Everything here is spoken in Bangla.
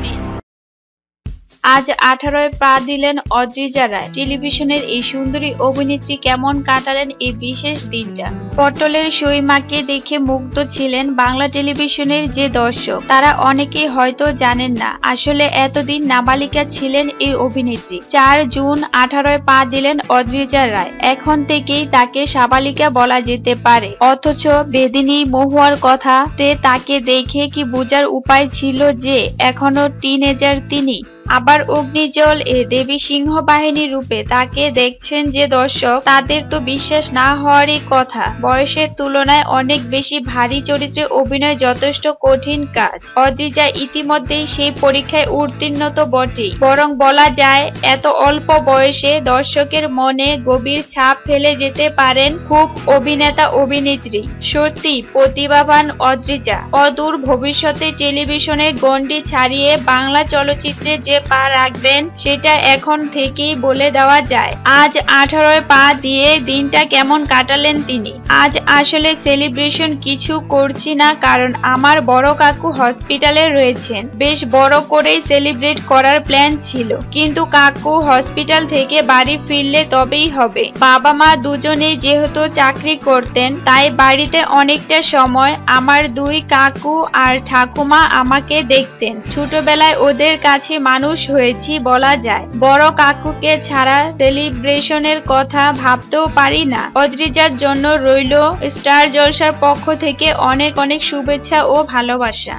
me. আজ আঠারোয় পা দিলেন অদ্রিজা রায়। টেলিভিশনের এই সুন্দরী অভিনেত্রী কেমন কাটালেন এই বিশেষ দিনটা? পটলের সইমাকে দেখে মুগ্ধ ছিলেন বাংলা টেলিভিশনের যে দর্শক। তারা অনেকেই হয়তো জানেন না, আসলে এতদিন নাবালিকা ছিলেন এই অভিনেত্রী। চার জুন আঠারোয় পা দিলেন অদ্রিজা রায়। এখন থেকেই তাকে সাবালিকা বলা যেতে পারে। অথচ বেদিনী মহুয়ার কথাতে তাকে দেখে কি বোঝার উপায় ছিল যে, এখনও টিনেজার তিনি আবার অগ্নিজল এ দেবী সিংহ বাহিনী রূপে তাকে দেখছেন যে দর্শক, তাদের তো বিশ্বাস না হওয়ারই কথা। বয়সের তুলনায় অনেক বেশি ভারী চরিত্রে অভিনয় যথেষ্ট কঠিন কাজ। অদ্রিজা ইতিমধ্যেই সেই পরীক্ষায় উত্তীর্ণ তো বটেই। বরং বলা যায়, এত অল্প বয়সে দর্শকের মনে গভীর ছাপ ফেলে যেতে পারেন খুব অভিনেতা অভিনেত্রী। সত্যি, প্রতিভাবান অদ্রিজা। অদূর ভবিষ্যতে টেলিভিশনের গণ্ডি ছাড়িয়ে বাংলা চলচ্চিত্রে যে পা রাখবেন, সেটা এখন থেকেই বলে দেওয়া যায়। আজ আঠারোয় পা দিয়ে দিনটা কেমন কাটালেন তিনি। আজ আসলে সেলিব্রেশন কিছু করছি না, কারণ আমার বড় কাকু হসপিটালে রয়েছেন। বেশ বড় করেই সেলিব্রেট করার প্ল্যান ছিল। কিন্তু কাকু হসপিটাল থেকে বাড়ি ফিরলে তবেই হবে। বাবা মা দুজনেই যেহেতু চাকরি করতেন, তাই বাড়িতে অনেকটা সময় আমার দুই কাকু আর ঠাকুমা আমাকে দেখতেন। ছোটবেলায় ওদের কাছে মানুষ হয়েছি বলা যায়। বড় কাকুকে ছাড়া সেলিব্রেশনের কথা ভাবতেও পারি না। অদ্রিজার জন্য রইল স্টার জলসার পক্ষ থেকে অনেক অনেক শুভেচ্ছা ও ভালোবাসা।